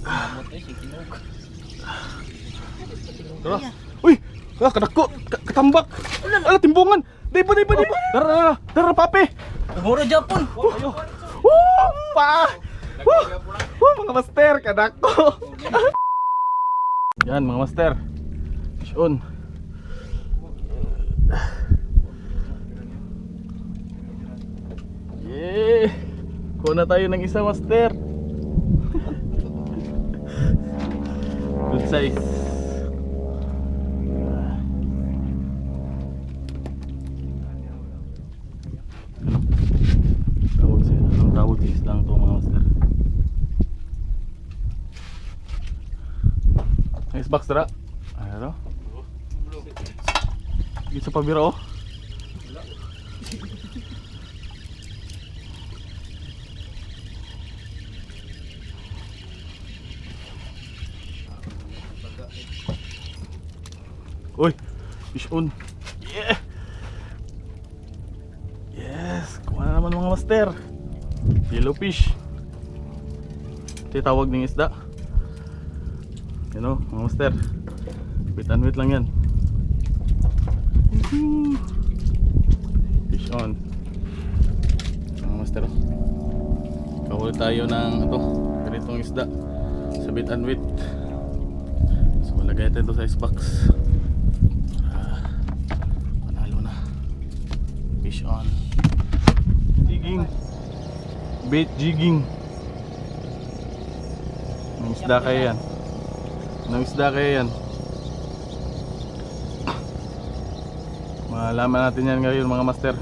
Kamot eh, si Kinog. Tara. Uy! Ah, kadako! Ka- Katambak! Ala, timbungan! Di ba, di ba, di ba? Tara, tara, tara, papi! Muro Japon. Ayo! Woo! Pa! Woo! Woo, mga master, kadako! Yan, mga master. Fish on. Yeah! Kuha na tayo ng isa, master. Ano? Tawag sa Anong tawag sa islang mga master? Nice box dara. Ano? Dito sa pabiro oh. Uy, fish on. Yeah. Yes, kuha na naman mga master. Yellow fish. Ito yung tawag ng isda. Yan o, mga master. Wait and wait lang yan. Fish on. Mga master. Kawal tayo ng ito, ganitong isda. Sa bit and wait. So lagay natin ito sa icebox. Para panalo na. Fish on. Jigging. Bait jigging. Anong isda kaya yan? Anong isda kaya yan? Malaman natin yan ngayon mga master.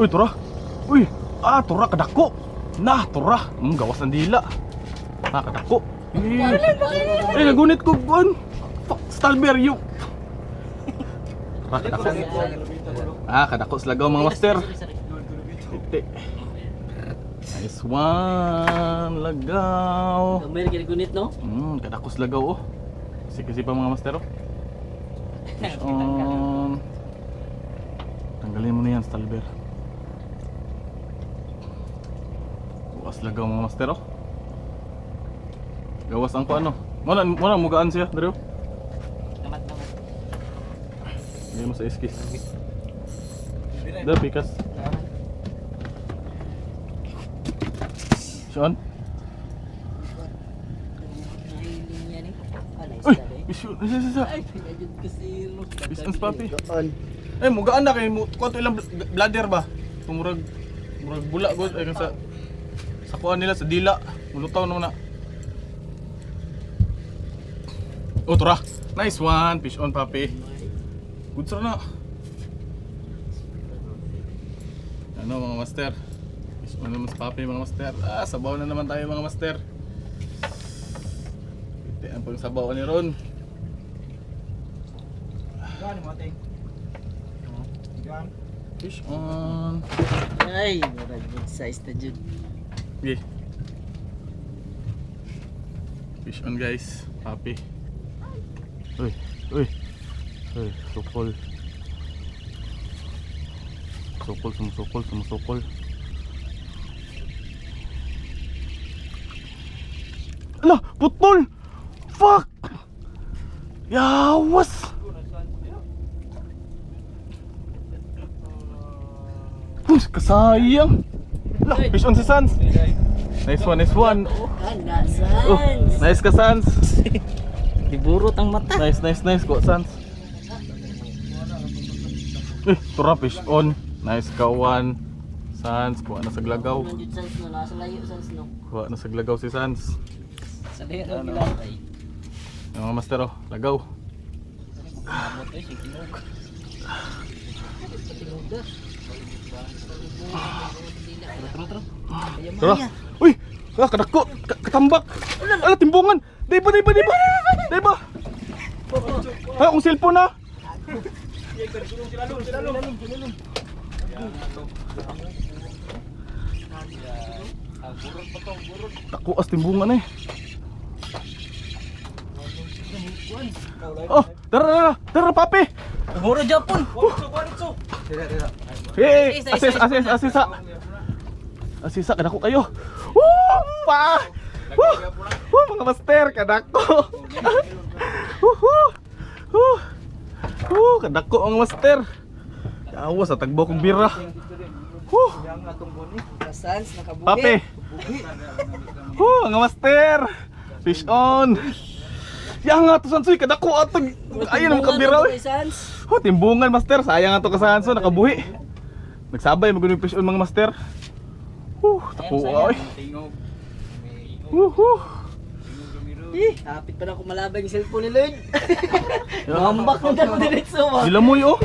Uy, tura! Uy! Ah, tura, kadako! Nah, tura! Mm, gawas ng dila. Ah, kadako! Eh, eh nagunit ko, buwan! Fuck, Stalberio! Ah, kadako. Ah, kadako slagaw mga master. Iti. Nice one, lagaw. Kamay lagi gunit no? Hmm, kadako slagaw oh. Kasi pa mga master oh. Fish on. Tanggalin mo na yan, Stalber. Bukas lagaw mga master oh. Gawas ang ko ano. Muna, muna mugaan siya, Dario. Hindi mo sa iskis. Da, pikas. Sean? Uy! Isu, isa, isa, isa. Bisans papi. Eh, mugaan na kay mo. Kuha to ilang bl- bladder ba? Tumurag, murag bula god ay sa sa kuha nila sa dila. Mulutaw naman na. Oh, tura. Nice one. Fish on, papi. Good sir na. Ano mga master? Naman sa papi mga master. Ah, sabaw na naman tayo mga master. Ito ang pang sabaw ni Ron. Fish on. Ay, murag good size na jud. Okay. Fish on guys. Papi. Uy, uy. Uy, sukol. Sukol, sumusukol, sumusukol. Ala, putol! Fuck! Yawas! Push, kasayang! Ala, fish on si Sans! Nice one, nice one! Oh, sans. nice ka Sans! Giburot ang mata. Nice, nice, nice. Go, Sans. Eh, tura fish on. Nice kawan. Sans, kuha na sa glagaw. Ang sans no nasa layo sans no. Kuha na sa glagaw si Sans. Sa diha daw gilay. Yung mga master oh, lagaw. Tara. Uy, ah, kadako. Ka- Katambak. Ala, timbungan. Di ba, di ba, di ba? Di ba? Ha, akong cellphone na. Tako as timbungan eh. Oh, tara, tara, tara, papi. Muro Japon. Hey, assist, assist, assist, ha. Asisa kadako kayo. Woo! Pa! Woo! Woo, mga master kadako. Woo! Woo! Woo, kadako ang master. Awas sa tagbo kong bira. Woo! Pape. Woo, mga master. Fish on. Yang nga to sansoy kadako ato. Ayun ang kabira. Oh, timbungan master. Sayang ato kasanso nakabuhi. Nagsabay magunin fish on mga master. Woo, tako ay. Woo! Eh, hapit pa na ako malabay yung cellphone ni Lloyd. Mambak na dako diretso ba? Gilamoy oh.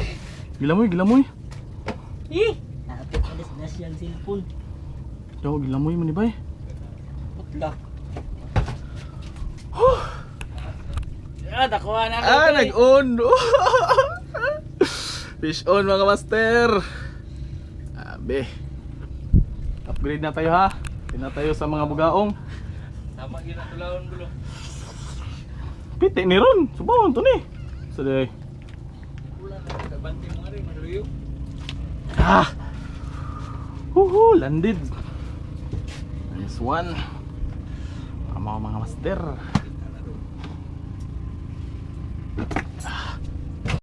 Gilamoy, gilamoy. Eh, hapit pa na siyang cellphone. Yo, gilamoy man ni bay. Putla. Ah, dakuha na ako. Ah, kay. nag-on. Fish on mga master. Abe. Upgrade na tayo ha. Tina tayo sa mga bugaong. Tama gina tulawon gulo. Piti ni Ron. Subawon to ni. Saday. Wala na kabanti mo rin maluyo. Ah. Huhu, landed. Nice one. Mga mga master.